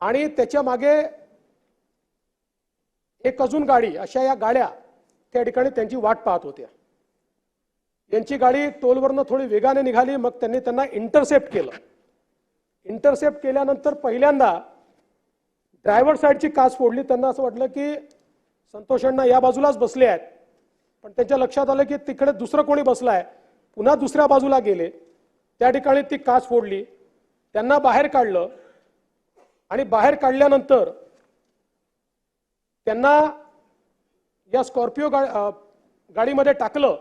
आणि त्याच्यामागे एक अजून गाडी अशा या गाड्या त्या ठिकाणी त्यांची वाट पाहत होत्या. यांची गाडी टोलवरनं थोडी वेगाने निघाली मग त्यांनी त्यांना इंटरसेप्ट केलं. इंटरसेप्ट केल्यानंतर पहिल्यांदा ड्रायव्हर साईडची काच फोडली. त्यांना असं वाटलं की संतोष अण्णा या बाजूलाच बसले आहेत. पण त्यांच्या लक्षात आलं की तिकडे दुसरं कोणी बसलाय. पुन्हा दुसऱ्या बाजूला गेले. त्या ठिकाणी ती काच फोडली. त्यांना बाहेर काढलं. आणि बाहेर काढल्यानंतर त्यांना या स्कॉर्पिओ गा गाडीमध्ये टाकलं.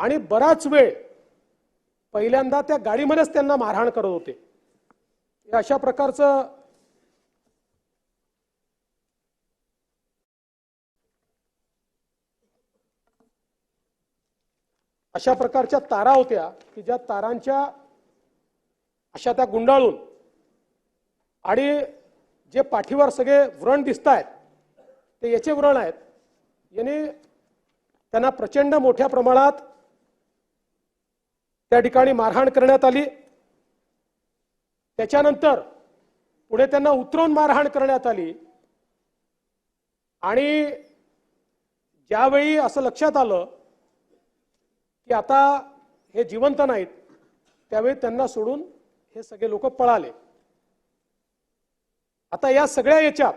आणि बराच वेळ पहिल्यांदा त्या गाडीमध्येच त्यांना मारहाण करत होते. अशा प्रकारचं अशा प्रकारच्या तारा होत्या की ज्या तारांच्या अशा त्या गुंडाळून आणि जे पाठीवर सगळे व्रण दिसत आहेत ते याचे व्रण आहेत. याने त्यांना प्रचंड मोठ्या प्रमाणात त्या ठिकाणी मारहाण करण्यात आली. त्याच्यानंतर पुढे त्यांना उतरवून मारहाण करण्यात आली. आणि ज्यावेळी असं लक्षात आलं की आता हे जिवंत नाहीत त्यावेळी त्यांना सोडून हे सगळे लोक पळाले. आता या सगळ्या याच्यात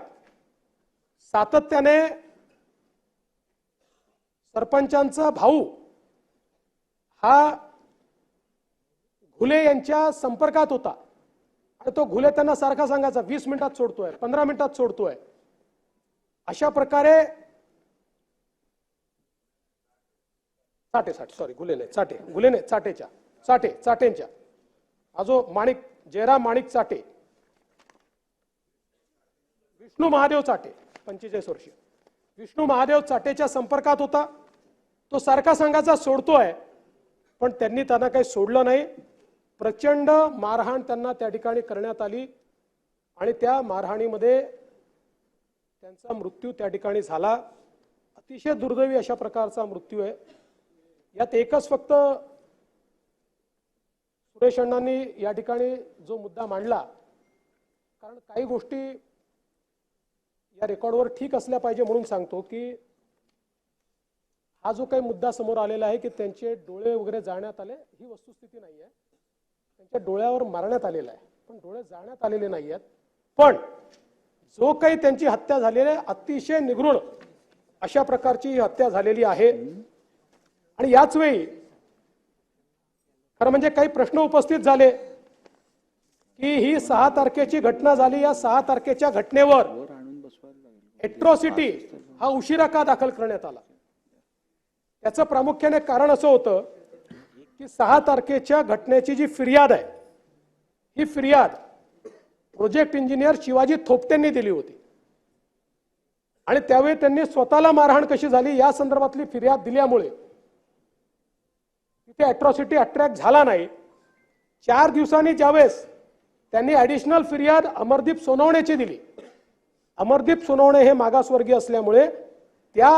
सातत्याने सरपंचांचा भाऊ हा घुले यांच्या संपर्कात होता. आणि तो घुले त्यांना सारखा सांगायचा वीस मिनिटात सोडतोय पंधरा मिनिटात सोडतोय. अशा प्रकारे चाटे साठे सॉरी गुले नाही चाटे गुले नाही चाटेच्या चाटे चाटेंच्या हा जो माणिक जयराम माणिक चाटे विष्णू महादेव चाटे पंचेचाळीस वर्ष. विष्णू महादेव चाटेच्या संपर्कात होता. तो सारखा सांगायचा सोडतोय. पण त्यांनी त्यांना काही सोडलं नाही. प्रचंड मारहाण त्यांना त्या ठिकाणी करण्यात आली. आणि त्या मारहाणीमध्ये त्यांचा मृत्यू त्या ठिकाणी झाला. अतिशय दुर्दैवी अशा प्रकारचा मृत्यू आहे. यात एकच फक्त सुरेश अण्णांनी या ठिकाणी जो मुद्दा मांडला कारण काही गोष्टी या रेकॉर्डवर ठीक असल्या पाहिजे म्हणून सांगतो की हा जो काही मुद्दा समोर आलेला आहे की त्यांचे डोळे वगैरे जाळण्यात आले ही वस्तुस्थिती नाही आहे त्यांच्या डोळ्यावर मारण्यात आलेला आहे. पण डोळे जाळण्यात आलेले नाही आहेत पण जो काही त्यांची हत्या झालेली आहे अतिशय निगृण अशा प्रकारची ही हत्या झालेली आहे. आणि याच वेळी खरं म्हणजे काही प्रश्न उपस्थित झाले की ही सहा तारखेची घटना झाली. या सहा तारखेच्या घटनेवर एट्रॉसिटी हा उशिरा का दाखल करण्यात आला? याचं प्रामुख्याने कारण असं होतं की सहा तारखेच्या घटनेची जी फिर्याद आहे ही फिर्याद प्रोजेक्ट इंजिनियर शिवाजी थोपटेंनी दिली होती. आणि त्यावेळी त्यांनी स्वतःला मारहाण कशी झाली या संदर्भातली फिर्याद दिल्यामुळे तिथे अट्रॉसिटी अट्रॅक्ट झाला नाही. चार दिवसांनी ज्यावेळेस त्यांनी ऍडिशनल फिर्याद अमरदीप सोनवणेची दिली. अमरदीप सोनवणे हे मागासवर्गीय असल्यामुळे त्या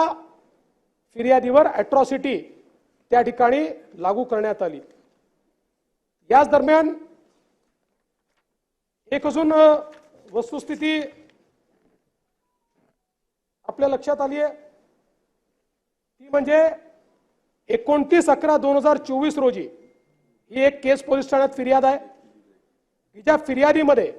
फिर्यादीवर ॲट्रॉसिटी त्या ठिकाणी लागू करण्यात आली. याच दरम्यान एक अजून वस्तुस्थिती आपल्या लक्षात आली आहे. ती म्हणजे एकोणतीस अकरा दोन हजार चोवीस रोजी ही एक केस पोलीस ठाण्यात फिर्याद आहे. की ज्या फिर्यादीमध्ये